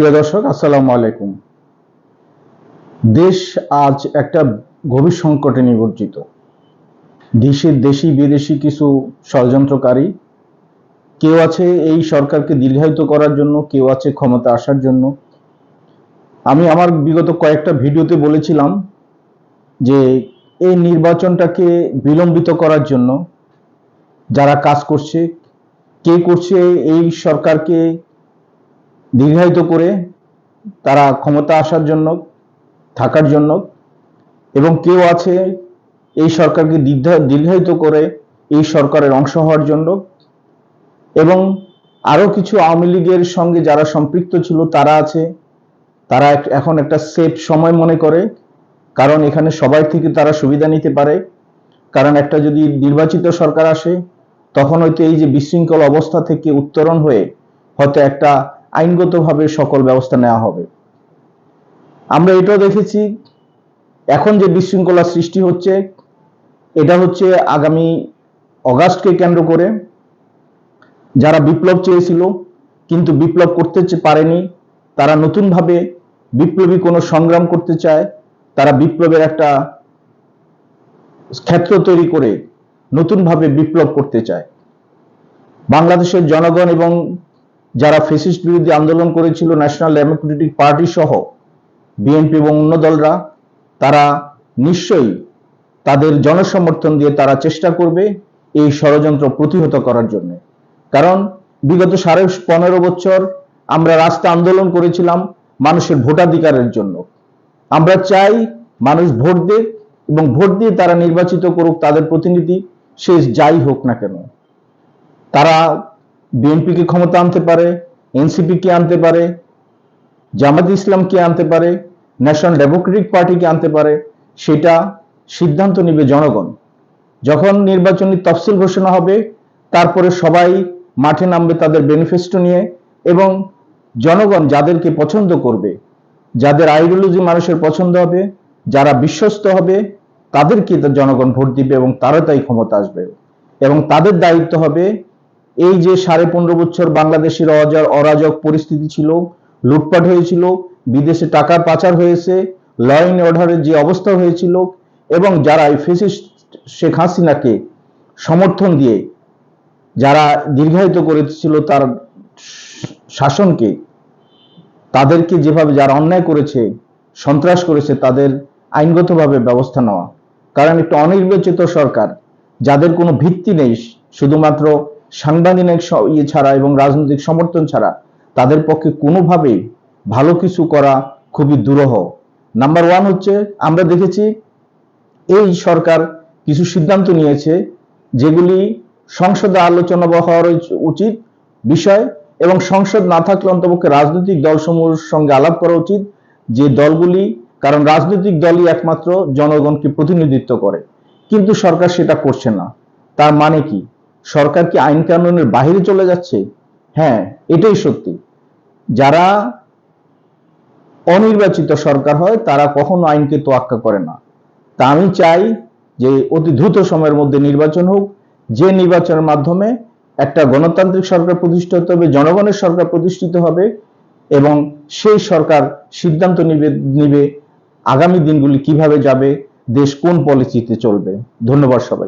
প্রিয় দর্শক, আসসালামু আলাইকুম। দেশ আজ একটা গভীর সংকটে নিবজ্জিত দেশের দেশি, বিদেশি কিছু ষড়যন্ত্রকারী, কেউ আছে এই সরকারকে দীর্ঘায়িত করার জন্য, কেউ আছে ক্ষমতা আসার জন্য। আমি আমার বিগত কয়েকটা ভিডিওতে বলেছিলাম যে, এই নির্বাচনটাকে বিলম্বিত করার জন্য যারা কাজ করছে, কে করছে এই সরকারকে দীর্ঘায়িত করে তারা ক্ষমতা আসার জন্য, থাকার জন্য, এবং কেউ আছে এই সরকারকে দীর্ঘা- দীর্ঘায়িত করে এই সরকারের অংশ হওয়ার জন্য, এবং আরও কিছু আওয়ামী লীগের সঙ্গে যারা সম্পৃক্ত ছিল তারা আছে, তারা এখন একটা সেফ সময় মনে করে, কারণ এখানে সবাই থেকে তারা সুবিধা নিতে পারে, কারণ একটা যদি নির্বাচিত সরকার আসে, তখন হয়তো এই যে বিশৃঙ্খল অবস্থা থেকে উত্তরণ হয়ে হয়তো একটা আইনগতভাবে সকল ব্যবস্থা নেওয়া হবে। আমরা এটাও দেখেছি, এখন যে বিশৃঙ্খলা সৃষ্টি হচ্ছে, এটা হচ্ছে আগামী অগাস্টকে কেন্দ্র করে যারা বিপ্লব চেয়েছিল, কিন্তু বিপ্লব করতে পারেনি, তারা নতুনভাবে বিপ্লবী কোনো সংগ্রাম করতে চায়, তারা বিপ্লবের একটা ক্ষেত্র তৈরি করে নতুনভাবে বিপ্লব করতে চায়। বাংলাদেশের জনগণ এবং যারা ফেসিস্ট বিরোধী আন্দোলন করেছিল ন্যাশনাল ডেমোক্রেটিক পার্টি সহ বিএনপি এবং অন্য দলরা, তারা নিশ্চয়ই তাদের জনসমর্থন দিয়ে তারা চেষ্টা করবে এই ষড়যন্ত্র প্রতিহত করার জন্য। কারণ বিগত সাড়ে পনেরো বছর আমরা রাস্তা আন্দোলন করেছিলাম মানুষের ভোটাধিকারের জন্য। আমরা চাই মানুষ ভোট দেয় এবং ভোট দিয়ে তারা নির্বাচিত করুক তাদের প্রতিনিধি, সে যাই হোক না কেন। তারা বিএনপিকে ক্ষমতা আনতে পারে এনসিপি কে আনতে পারে, জামাত ইসলামকে আনতে পারে, ন্যাশনাল ডেমোক্রেটিক পার্টিকে আনতে পারে, সেটা সিদ্ধান্ত নেবে জনগণ। যখন নির্বাচনী তফসিল ঘোষণা হবে, তারপরে সবাই মাঠে নামবে তাদের বেনিফেস্টো নিয়ে এবং জনগণ যাদেরকে পছন্দ করবে, যাদের আইডিওলজি মানুষের পছন্দ হবে, যারা বিশ্বস্ত হবে তাদেরকে জনগণ ভোট দিবে এবং তারা তাই ক্ষমতা আসবে। এবং তাদের দায়িত্ব হবে এই যে সাড়ে পনেরো বছর বাংলাদেশের অজার অরাজক পরিস্থিতি ছিল, লুটপাট হয়েছিল, বিদেশে টাকা পাচার হয়েছে, ল অ্যান্ড অর্ডারের যে অবস্থা হয়েছিল এবং যারা এই ফেসিস্ট শেখ হাসিনাকে সমর্থন দিয়ে যারা দীর্ঘায়িত করেছিল তার শাসনকে, তাদেরকে যেভাবে যারা অন্যায় করেছে, সন্ত্রাস করেছে, তাদের আইনগতভাবে ব্যবস্থা নেওয়া। কারণ একটা অনির্বাচিত সরকার, যাদের কোনো ভিত্তি নেই, শুধুমাত্র সাংবিধানিক ইয়ে ছাড়া এবং রাজনৈতিক সমর্থন ছাড়া তাদের পক্ষে কোনোভাবেই ভালো কিছু করা খুবই দুরহ। নাম্বার ওয়ান হচ্ছে, আমরা দেখেছি এই সরকার কিছু সিদ্ধান্ত নিয়েছে যেগুলি সংসদে আলোচনা হওয়ার উচিত বিষয় এবং সংসদ না থাকলে অন্তপক্ষে রাজনৈতিক দলসমূহের সঙ্গে আলাপ করা উচিত যে দলগুলি, কারণ রাজনৈতিক দলই একমাত্র জনগণকে প্রতিনিধিত্ব করে। কিন্তু সরকার সেটা করছে না। তার মানে কি? সরকার কি আইন কানুনের বাইরে চলে যাচ্ছে? হ্যাঁ এটাই সত্যি। যারা অনির্বাচিত সরকার হয়, তারা কখনো আইনকে তোয়াক্কা করে না। তা আমি চাই যে অতি দ্রুত সময়ের মধ্যে নির্বাচন হোক। যে নির্বাচনের মাধ্যমে একটা গণতান্ত্রিক সরকার প্রতিষ্ঠিত হবে, জনগণের সরকার প্রতিষ্ঠিত হবে, এবং সেই সরকার সিদ্ধান্ত নিবে নিবে আগামী দিনগুলি কীভাবে যাবে, দেশ কোন পলিসিতে চলবে। ধন্যবাদ সবাই